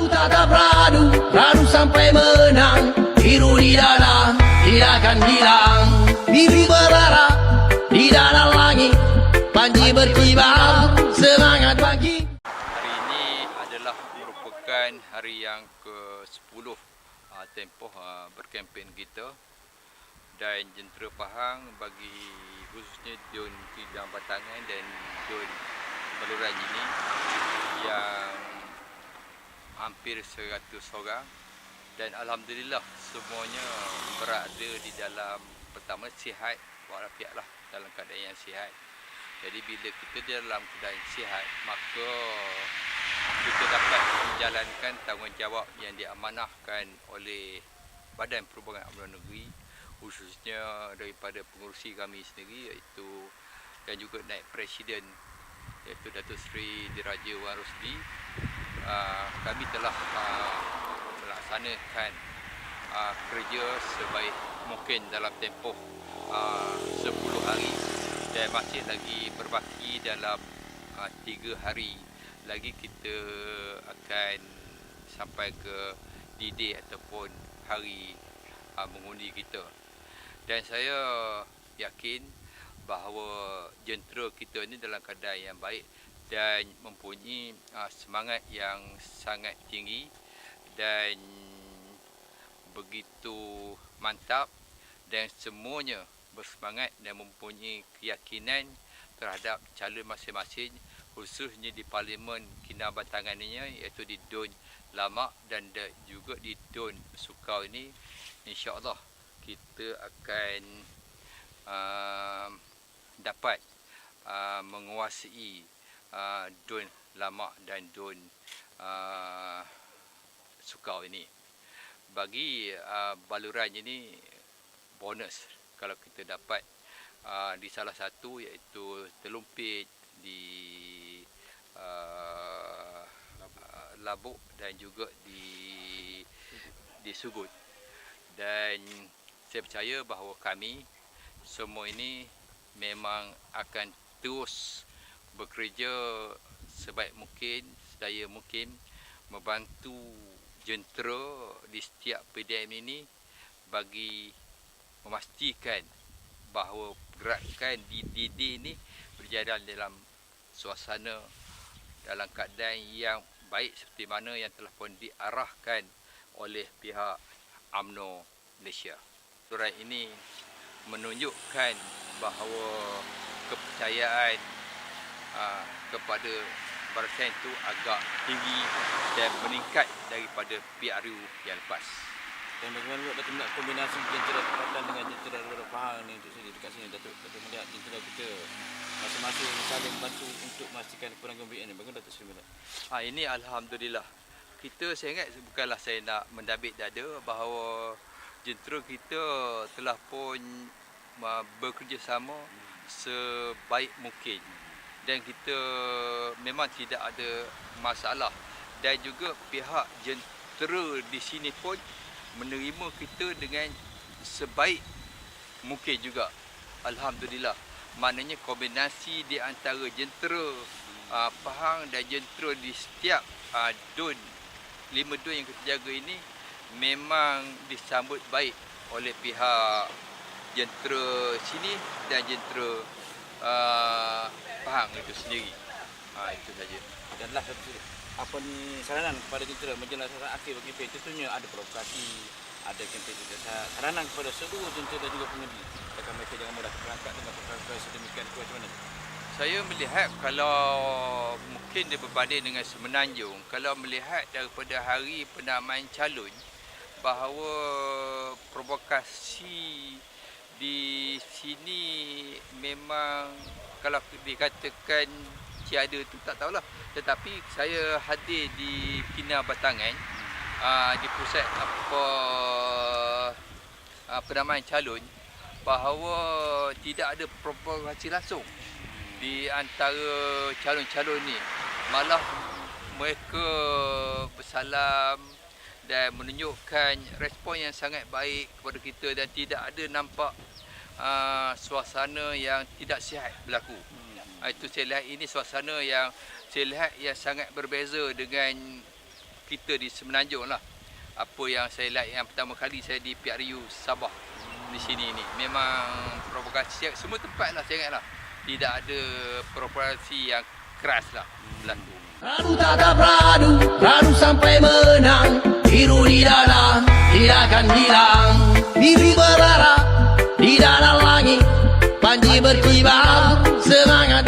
Aku tak beradu, beradu sampai menang. Biru di dada, tidak akan hilang. Biru berdarah, di dalam langit Panji berkibar, semangat pagi. Hari ini adalah merupakan hari yang ke-10 uh, tempoh uh, berkempen kita. Dan jentera Pahang bagi khususnya Dun Kidang Batangan dan Dun Baluran ini yang hampir 100 orang. Dan Alhamdulillah semuanya berada di dalam pertama sihat. Walafiat lah dalam keadaan yang sihat. Jadi bila kita di dalam keadaan sihat maka kita dapat menjalankan tanggungjawab yang diamanahkan oleh Badan Perhubungan UMNO Negeri khususnya daripada pengurusi kami sendiri iaitu dan juga naik presiden iaitu Datuk Seri Diraja Wan Rosdi uh, kami telah uh, melaksanakan uh, kerja sebaik mungkin dalam tempoh uh, 10 hari dan masih lagi berbaki dalam uh, 3 hari. Lagi kita akan sampai ke D-Day ataupun hari uh, mengundi kita. Dan saya yakin bahawa jentera kita ni dalam keadaan yang baik dan mempunyai uh, semangat yang sangat tinggi dan begitu mantap dan semuanya bersemangat dan mempunyai keyakinan terhadap calon masing-masing khususnya di Parlimen Kinabatangan ini iaitu di Dun Lamak dan juga di Dun Sukau ini. insya-Allah kita akan uh, dapat uh, menguasai uh, Dun Lamak dan Dun uh, Sukau ini. Bagi uh, baluran ini bonus kalau kita dapat uh, di salah satu iaitu telumpit di uh, Labuk dan juga di di Sugut. Dan saya percaya bahawa kami semua ini memang akan terus bekerja sebaik mungkin, sedaya mungkin membantu jentera di setiap PDM ini bagi memastikan bahawa gerakan di DD ini berjalan dalam suasana dalam keadaan yang baik seperti mana yang telah pun diarahkan oleh pihak AMNO Malaysia. Surat ini menunjukkan bahawa kepercayaan aa, kepada barisan itu agak tinggi dan meningkat daripada PRU yang lepas. Dan bagaimana juga Datuk melihat kombinasi jentera tempatan dengan jentera luar Pahang ni untuk sini dekat sini Datuk Datuk melihat jentera kita masing-masing saling membantu untuk memastikan kepulangan BN ni. Bagaimana Datuk melihat? Ha, ini Alhamdulillah. Kita saya ingat bukanlah saya nak mendabik dada bahawa jentera kita telah pun bekerjasama sebaik mungkin dan kita memang tidak ada masalah. Dan juga pihak jentera di sini pun menerima kita dengan sebaik mungkin juga. Alhamdulillah. Maknanya kombinasi di antara jentera uh, Pahang dan jentera di setiap uh, dun lima dun yang kita jaga ini memang disambut baik oleh pihak jentera sini dan jentera uh, Pahang itu sendiri. Ha, itu saja. Dan Datuk Seri, apa ni saranan kepada jentera menjelang sasaran akhir bagi kempen? Tentunya ada provokasi, ada kempen Saranan kepada seluruh jentera dan juga pengemudi agar mereka jangan mudah terperangkap dengan perkara-perkara sedemikian rupa macam mana? Saya melihat kalau mungkin dia berbanding dengan Semenanjung, kalau melihat daripada hari penamaan calon bahawa provokasi di sini memang kalau dikatakan tiada tu tak tahulah. Tetapi saya hadir di Kinabatangan aa, di pusat apa aa, penamaan calon bahawa tidak ada provokasi langsung di antara calon-calon ni. Malah mereka bersalam dan menunjukkan respon yang sangat baik kepada kita dan tidak ada nampak uh, suasana yang tidak sihat berlaku. Uh, itu saya lihat ini suasana yang saya lihat yang sangat berbeza dengan kita di Semenanjung lah. Apa yang saya like yang pertama kali saya di PRU Sabah di sini ni. Memang provokasi semua tempat lah saya ingat lah. Tidak ada provokasi yang keras lah berlaku. Radu tak radu, radu sampai menang Biru di dada, tidak akan hilang Biru berdarah di dalam langit. Panji berkibar Semangat